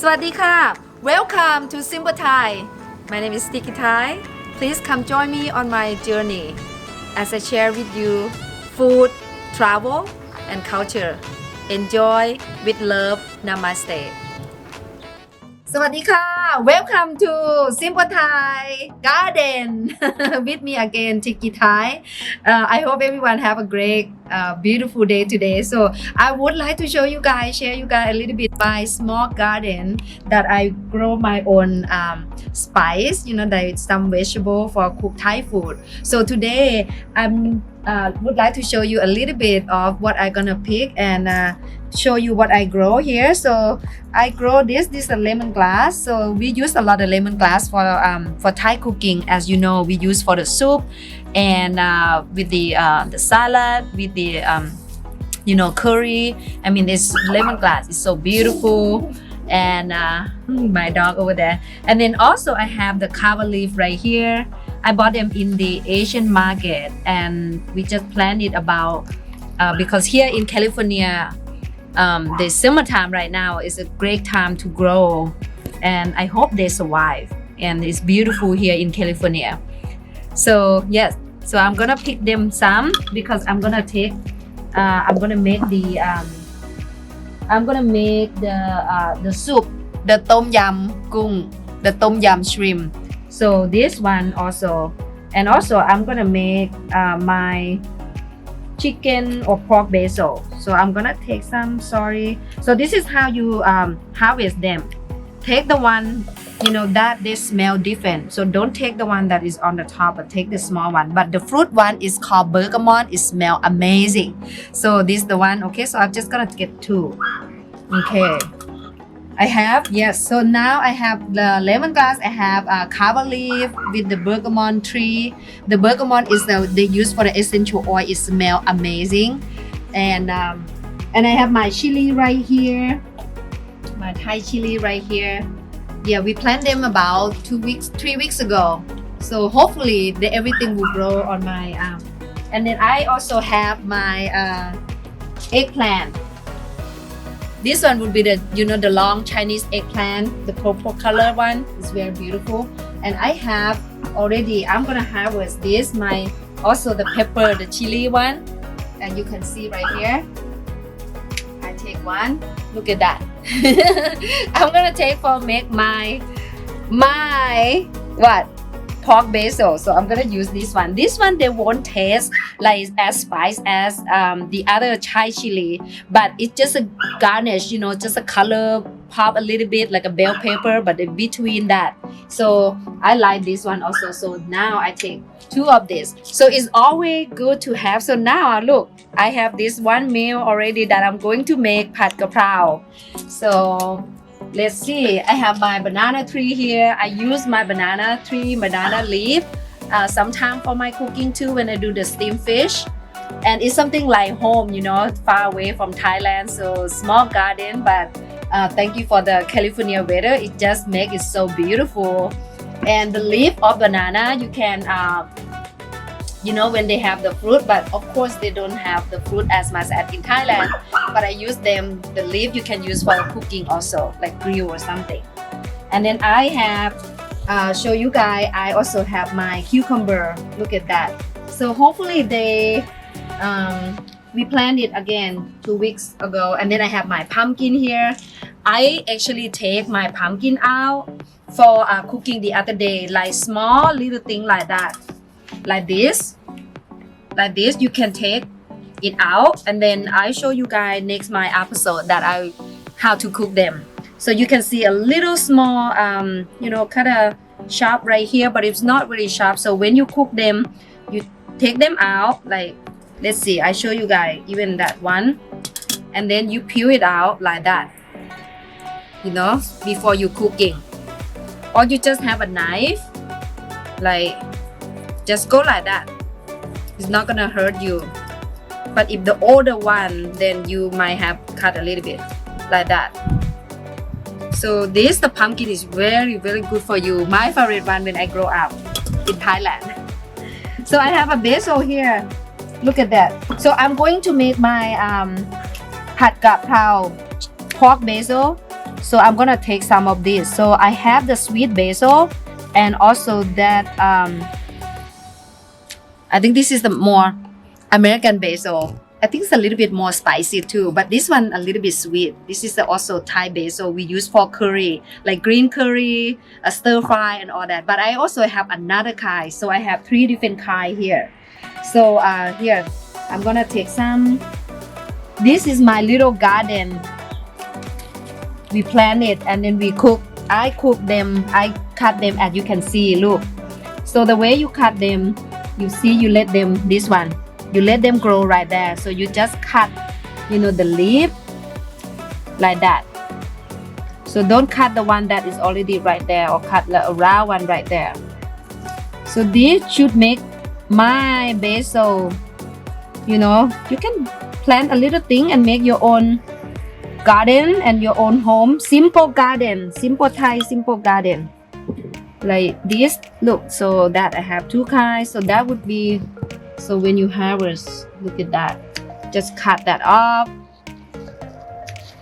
สวัสดีค่ะ Welcome to Simple Thai My name is Sticky Thai Please come join me on my journey as I share with you food, travel and culture Enjoy with love Namaste สวัสดีค่ะ Welcome to Simple Thai Garden with me again Tiki Thai. Uh, I hope everyone have a great uh, beautiful day today. So I would like to show you guys share you guys a little bit my small garden that I grow my own um, spice you know there is some vegetable for cook Thai food. So today I'm uh, would like to show you a little bit of what I gonna pick and uh, show you what I grow here. So I grow this. This is a lemongrass. So we use a lot of lemongrass for um, for Thai cooking. As you know, we use for the soup and uh, with the uh, the salad with the um, you know curry. I mean, this lemongrass is so beautiful. And uh, my dog over there. And then also I have the kava leaf right here. I bought them in the Asian market and we just planned it about uh, because here in California um, the summertime right now is a great time to grow. And I hope they survive. And it's beautiful here in California. So yes. So I'm gonna pick them some because I'm gonna take uh, I'm gonna make the um, I'm gonna make the uh, the soup. The tom yum gung. The tom yum shrimp. So this one also. And also I'm gonna make uh, my chicken or pork basil. So I'm gonna take some sorry. So this is how you um, harvest them. Take the one you know that they smell different. So don't take the one that is on the top but take the small one. But the fruit one is called bergamot. It smell amazing. So this is the one okay? So I'm just gonna get two. Okay I have yes. So now I have the lemongrass. I have a kava leaf with the bergamot tree. The bergamot is the they use for the essential oil. It smell amazing, and um, and I have my chili right here, my Thai chili right here. Yeah, we planted them about two weeks, three weeks ago. So hopefully the, everything will grow on my um, and then I also have my uh, eggplant this one would be the you know the long Chinese eggplant, the purple color one is very beautiful. And I have already. I'm gonna harvest this. My also the pepper, the chili one, and you can see right here. I take one. Look at that. I'm gonna take for make my my what pork basil. So I'm gonna use this one. This one they won't taste like as spice as um, the other Thai chili, but it's just a garnish. You know, just a color pop a little bit like a bell pepper, but in between that. So I like this one also. So now I take two of this. So it's always good to have. So now look, I have this one meal already that I'm going to make pad kaprao. So let's see. I have my banana tree here. I use my banana tree banana leaf uh, sometime for my cooking too when i do the steamed fish. And it's something like home you know far away from thailand so small garden but uh, thank you for the california weather. It just makes it so beautiful. And the leaf of banana you can uh, you know when they have the fruit but of course they don't have the fruit as much as in thailand. But i use them the leaf you can use for cooking also like grill or something. And then i have uh, show you guys i also have my cucumber. Look at that. So hopefully they um, we planted it again two weeks ago. And then i have my pumpkin here. I actually take my pumpkin out for uh, cooking the other day like small little thing like that like this like this you can take it out and then i show you guys next my episode that i how to cook them. So you can see a little small um, you know kind of sharp right here but it's not really sharp so when you cook them you take them out like let's see i show you guys even that one. And then you peel it out like that you know before you cooking. Or you just have a knife like just go like that. It's not gonna hurt you. But if the older one then you might have cut a little bit like that. So this the pumpkin is very very good for you. My favorite one when i grow up in thailand. So i have a basil here. Look at that. So i'm going to make my um pad gap pork basil. So I'm gonna take some of this. So I have the sweet basil and also that um, I think this is the more American basil. I think it's a little bit more spicy too, but this one a little bit sweet. This is also Thai basil we use for curry, like green curry, a stir fry, and all that. But I also have another kind, so I have three different kind here. So uh, here, I'm gonna take some. This is my little garden. We plant it and then we cook. I cook them. I cut them as you can see. Look. So the way you cut them, you see, you let them. This one, you let them grow right there. So you just cut, you know, the leaf like that. So don't cut the one that is already right there or cut the round one right there. So this should make my basil you know you can plant a little thing and make your own garden and your own home simple garden simple thai simple garden like this look so that i have two kinds so that would be so when you harvest look at that. Just cut that off.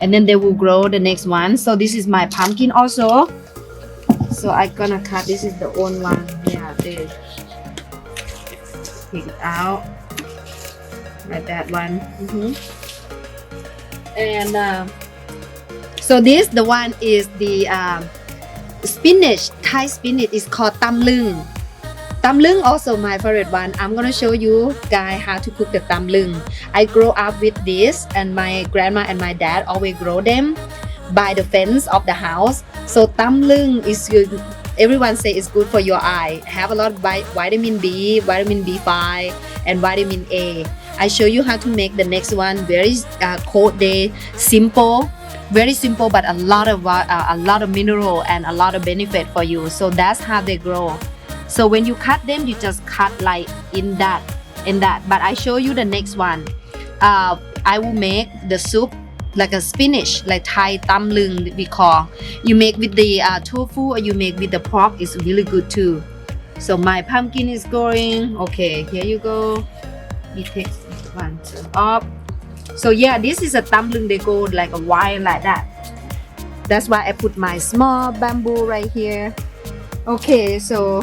And then they will grow the next one. So this is my pumpkin also. So i gonna cut this is the old one. Yeah this take it out. Like that one. Mhm. and uh, so this the one is the um, spinach Thai spinach is called tam lung tam lung also my favorite one. I'm gonna show you guys how to cook the tam lung I grow up with this and my grandma and my dad always grow them by the fence of the house. So tam lung is good. Everyone say it's good for your eye. Have a lot of vitamin b vitamin b5 and vitamin a. I show you how to make the next one. Very uh, cold day simple very simple but a lot of uh, a lot of mineral and a lot of benefit for you. So that's how they grow. So when you cut them you just cut like in that in that. But i show you the next one. Uh, i will make the soup like a spinach like thai tam lung we call. You make with the uh, tofu or you make with the pork is really good too. So my pumpkin is growing okay here you go. We take one two up so yeah this is a tumbling they go like a wire like that. That's why i put my small bamboo right here. Okay so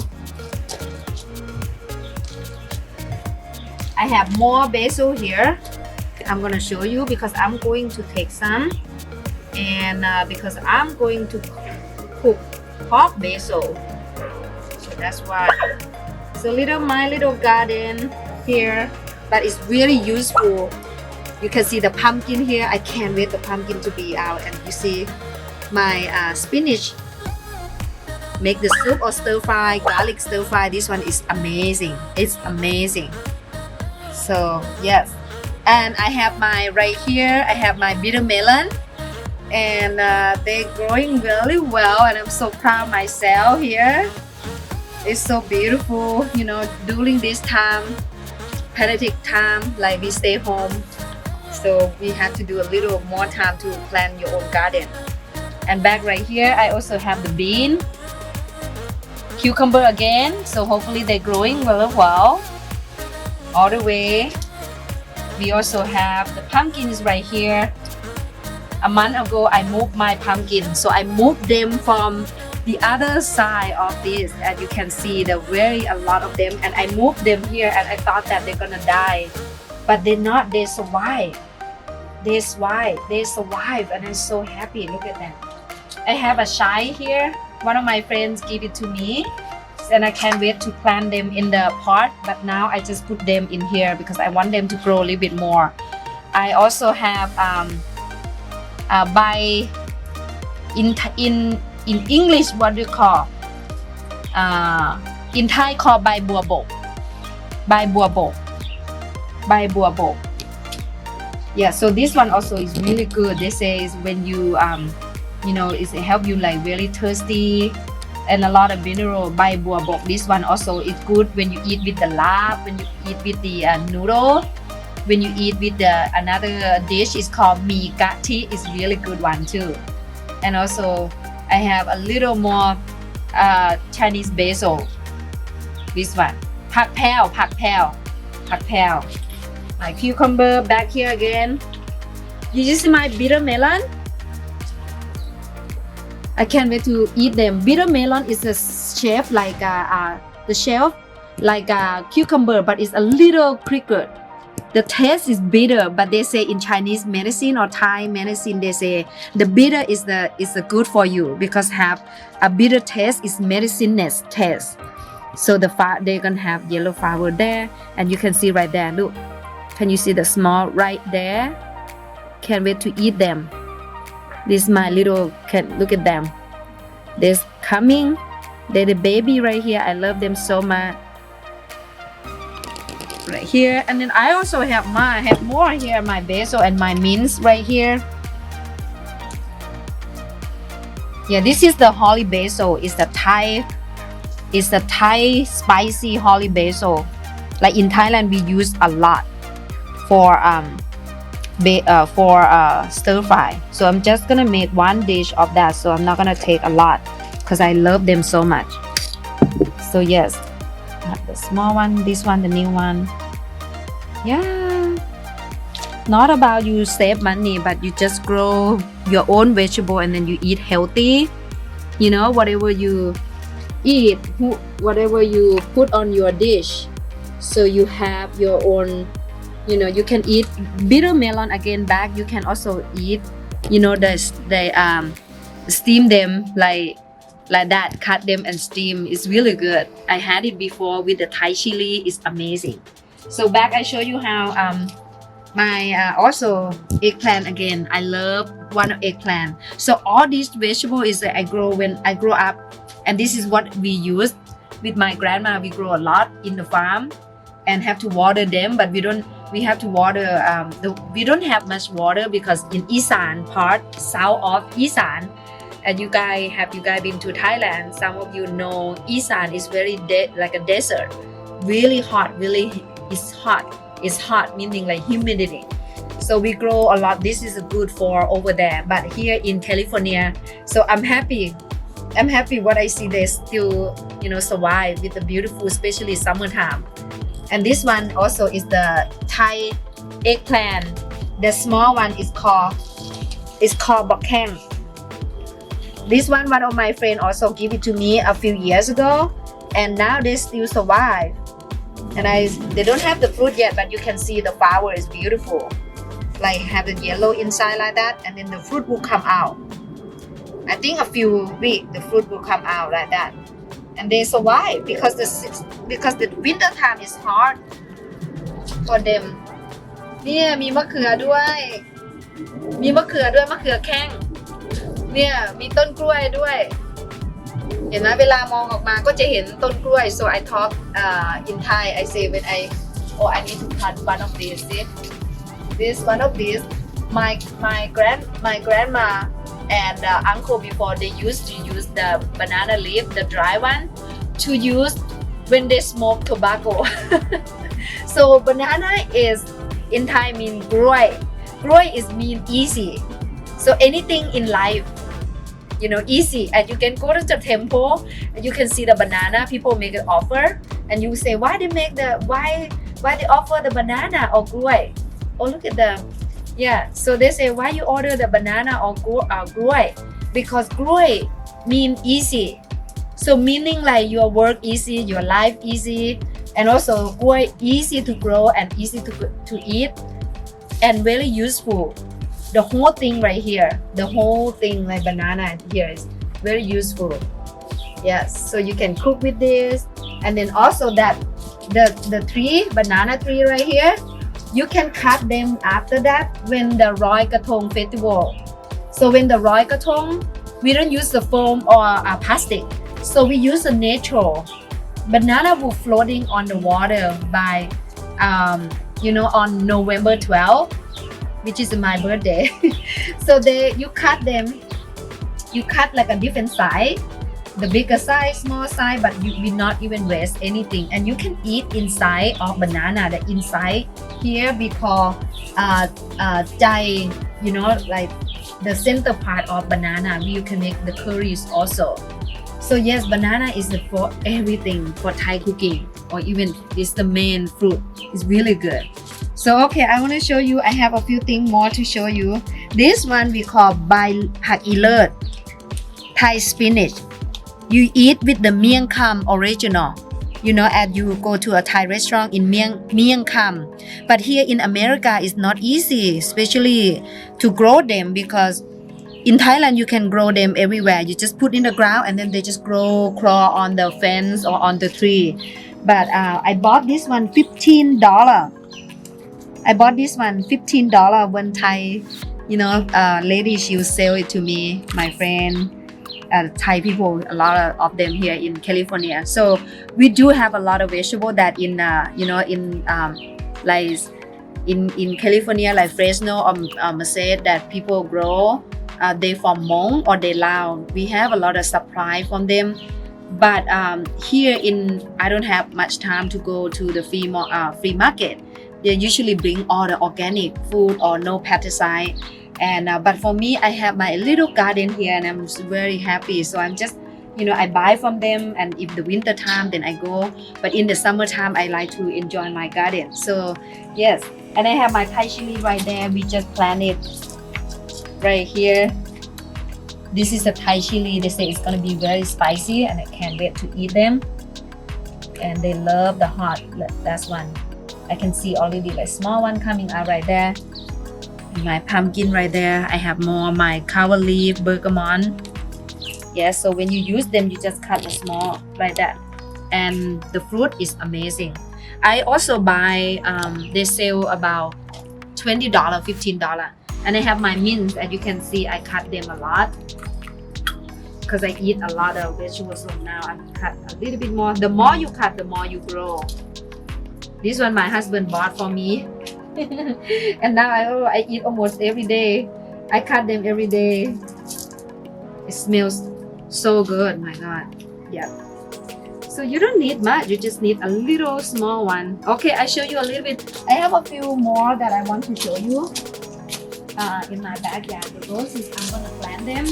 i have more basil here. I'm gonna show you because i'm going to take some. And uh, because i'm going to cook pork basil. So that's why. It's a little my little garden here but it's really useful you can see the pumpkin here. I can't wait the pumpkin to be out. And you see my uh, spinach. Make the soup or stir fry garlic stir fry. This one is amazing. It's amazing. So yes. And i have my right here i have my bitter melon. And uh, they're growing really well. And i'm so proud myself here. It's so beautiful you know during this time pandemic time like we stay home so we have to do a little more time to plant your own garden. And back right here i also have the bean. Cucumber again. So hopefully they're growing really well. All the way. We also have the pumpkins right here. A month ago i moved my pumpkin. So i moved them from the other side of this as you can see there very a lot of them. And i moved them here and i thought that they're gonna die but they not they survive. They survive. They survive and i'm so happy. Look at them. I have a shy here. One of my friends gave it to me and i can't wait to plant them in the pot but now i just put them in here because i want them to grow a little bit more. I also have um uh, by in in in english what do you call? Uh, in thai called by buabo by buabo by Boabok. Yeah, so this one also is really good. They say when you um, you know, it help you like really thirsty and a lot of mineral by Boabok. This one also is good when you eat with the lap, when you eat with the uh, noodle, when you eat with the another dish is called mi gati. It's really good one too. And also I have a little more uh, Chinese basil. This one, pak pao, pak pao, pak pao my cucumber back here again you just see my bitter melon I can't wait to eat them. Bitter melon is a shape like uh, uh, the shelf, like a cucumber, but it's a little cricket. The taste is bitter, but they say in Chinese medicine or Thai medicine, they say the bitter is the is the good for you because have a bitter taste is medicinous taste. So the fa- they're gonna have yellow flower there, and you can see right there. Look, can you see the small right there? Can't wait to eat them. This my little can look at them. This coming. They're the baby right here. I love them so much. Right here, and then I also have my I have more here. My basil and my mince right here. Yeah, this is the holly basil. It's the Thai. It's the Thai spicy holly basil. Like in Thailand, we use a lot for um uh, for uh, stir fry. So I'm just gonna make one dish of that. So I'm not gonna take a lot because I love them so much. So yes, the small one, this one, the new one. Yeah. Not about you save money, but you just grow your own vegetable and then you eat healthy. You know, whatever you eat, whatever you put on your dish. So you have your own you know you can eat bitter melon again back. You can also eat you know the they um steam them like like that. Cut them and steam. It's really good. I had it before with the thai chili. It's amazing. So back i show you how um my uh, also eggplant again. I love one eggplant. So all these vegetable is that i grow when i grow up. And this is what we use with my grandma. We grow a lot in the farm and have to water them but we don't we have to water um, the, we don't have much water because in Isan part south of Isan and you guys have you guys been to Thailand some of you know Isan is very de- like a desert. Really hot really it's hot. It's hot meaning like humidity. So we grow a lot. This is good for over there but here in California so I'm happy. I'm happy what I see they still you know survive with the beautiful especially summertime. And this one also is the Thai eggplant. The small one is called is called bokeng. This one, one of my friend also give it to me a few years ago, and now they still survive. And I, they don't have the fruit yet, but you can see the flower is beautiful, like have the yellow inside like that, and then the fruit will come out. I think a few weeks the fruit will come out like that and they survive because the because the winter time is hard for them เนี่ยมีมะเขือด้วย มีมะเขือด้วยมะเขือแข้ง เนี่ยมีต้นกล้วยด้วย เห็นไหมเวลามองออกมาก็จะเห็นต้นกล้วย so I talk uh, in Thai I say when I oh I need to cut one of these see this one of these my my grand my grandma and uh, uncle before they used to use the banana leaf the dry one to use when they smoke tobacco So banana is in Thai mean groy. Groy is mean easy. So anything in life, you know, easy. And you can go to the temple, and you can see the banana, people make an offer, and you say, why they make the why why they offer the banana or groy? Oh look at them. yeah. So they say why you order the banana or groy? Uh, because groy mean easy. So meaning like your work easy, your life easy, and also quite easy to grow and easy to, to eat and very useful. The whole thing right here the whole thing like banana here is very useful. Yes so you can cook with this. And then also that the the tree banana tree right here you can cut them after that when the Roy Katong festival. So when the Roy Katong we don't use the foam or uh, plastic. So we use the natural banana will floating on the water by um, you know on November 12 which is my birthday. So they you cut them you cut like a different size. The bigger size small size but you will not even waste anything. And you can eat inside of banana the inside here we call uh uh jai you know like the center part of banana you can make the curries also so yes, banana is for everything for Thai cooking or even it's the main fruit. It's really good. So okay, I want to show you. I have a few things more to show you. This one we call bai pak ilert, Thai spinach. You eat with the miang kam original. You know, as you go to a Thai restaurant in miang miang kam. But here in America, it's not easy, especially to grow them because in Thailand you can grow them everywhere. You just put in the ground and then they just grow, crawl on the fence or on the tree. But uh, I bought this one fifteen dollar. I bought this one fifteen dollar when Thai, you know, uh, lady she will sell it to me. My friend, uh, Thai people, a lot of, them here in California. So we do have a lot of vegetable that in, uh, you know, in um, like in in California, like Fresno or uh, Merced, that people grow. Uh, they from Hmong or they Lao. We have a lot of supply from them. But um, here in, I don't have much time to go to the free, mo- uh, free market. They usually bring all the organic food or no pesticide. And uh, but for me, I have my little garden here, and I'm very happy. So I'm just, you know, I buy from them, and if the winter time, then I go. But in the summertime, I like to enjoy my garden. So yes, and I have my Thai chili right there. We just planted right here. This is a Thai chili. They say it's gonna be very spicy, and I can't wait to eat them. And they love the hot. That's one. I can see already like small one coming out right there. My pumpkin right there. I have more my cover leaf, bergamot. Yes, so when you use them, you just cut a small like that. And the fruit is amazing. I also buy. Um, they sell about twenty dollar, fifteen dollar and I have my mints and you can see I cut them a lot. Because I eat a lot of vegetables so now I cut a little bit more. The more you cut the more you grow. This one my husband bought for me. And now I, oh, I eat almost every day. I cut them every day. It smells so good my god. Yeah. So you don't need much you just need a little small one. Okay I show you a little bit. I have a few more that I want to show you uh, in my backyard. The roses, I'm gonna plant them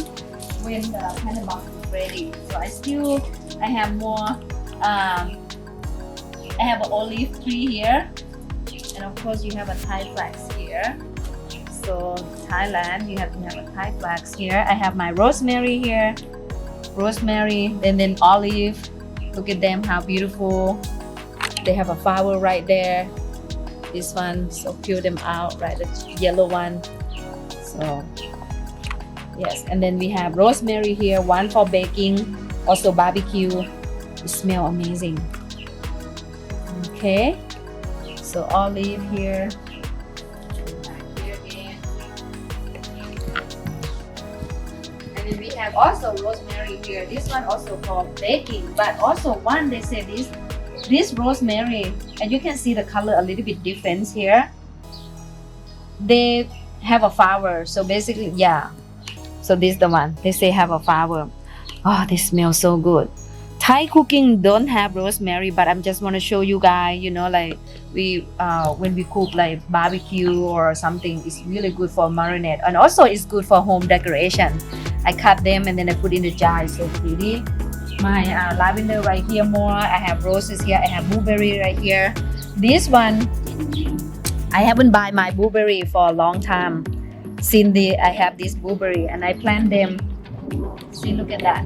when the plant box is ready. So I still, I have more. Um, I have an olive tree here, and of course you have a Thai flax here. So Thailand, you have to have a Thai flax here. I have my rosemary here, rosemary, and then olive. Look at them, how beautiful. They have a flower right there. This one, so peel them out, right? The yellow one. So yes, and then we have rosemary here, one for baking, also barbecue. It smell amazing. Okay, so olive here. And we have also rosemary here. This one also for baking, but also one they say this this rosemary, and you can see the color a little bit different here. They have a flower. So basically, yeah. So this is the one. They say have a flower. Oh, this smells so good. Thai cooking don't have rosemary, but I'm just want to show you guys. You know, like we uh, when we cook like barbecue or something, it's really good for marinade, and also it's good for home decoration. I cut them and then I put in the jar. It's so pretty. My uh, lavender right here more. I have roses here. I have blueberry right here. This one I haven't buy my blueberry for a long time. Since the I have this blueberry and I plant them. See, look at that.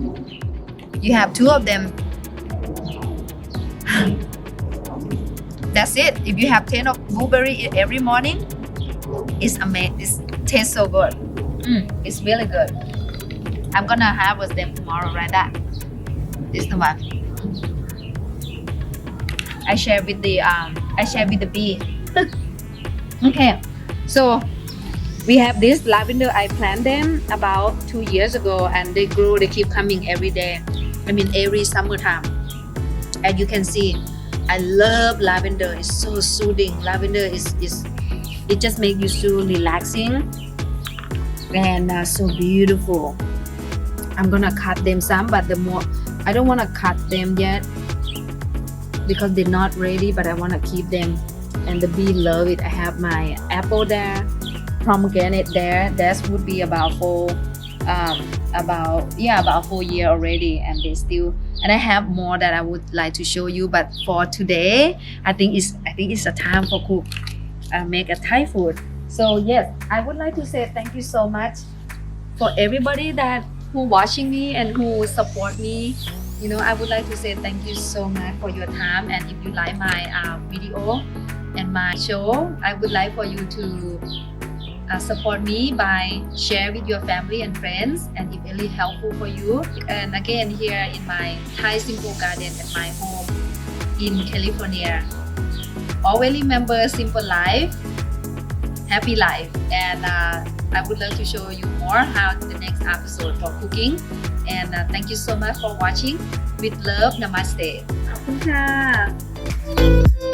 You have two of them. That's it. If you have 10 of blueberry every morning, it's amazing. It tastes so good. Mm, it's really good. I'm gonna harvest them tomorrow, right? That. The one. I share with the um I share with the bee. Okay, so we have this lavender. I planted them about two years ago, and they grow. They keep coming every day. I mean, every summertime. And you can see, I love lavender. It's so soothing. Lavender is is it just makes you so relaxing and uh, so beautiful. I'm gonna cut them some, but the more I don't want to cut them yet because they're not ready. But I want to keep them and the bee love it. I have my apple there, pomegranate there. That would be about four, um, about yeah, about four year already, and they still. And I have more that I would like to show you, but for today, I think it's I think it's a time for cook, uh, make a Thai food. So yes, I would like to say thank you so much for everybody that who watching me and who support me. You know, I would like to say thank you so much for your time. And if you like my uh, video and my show, I would like for you to uh, support me by share with your family and friends and if really helpful for you and again here in my Thai Simple Garden at my home in California always remember simple life happy life and uh, I would like to show you more how the next episode for cooking. And uh, thank you so much for watching. With love, Namaste. ขอบคุณค่ะ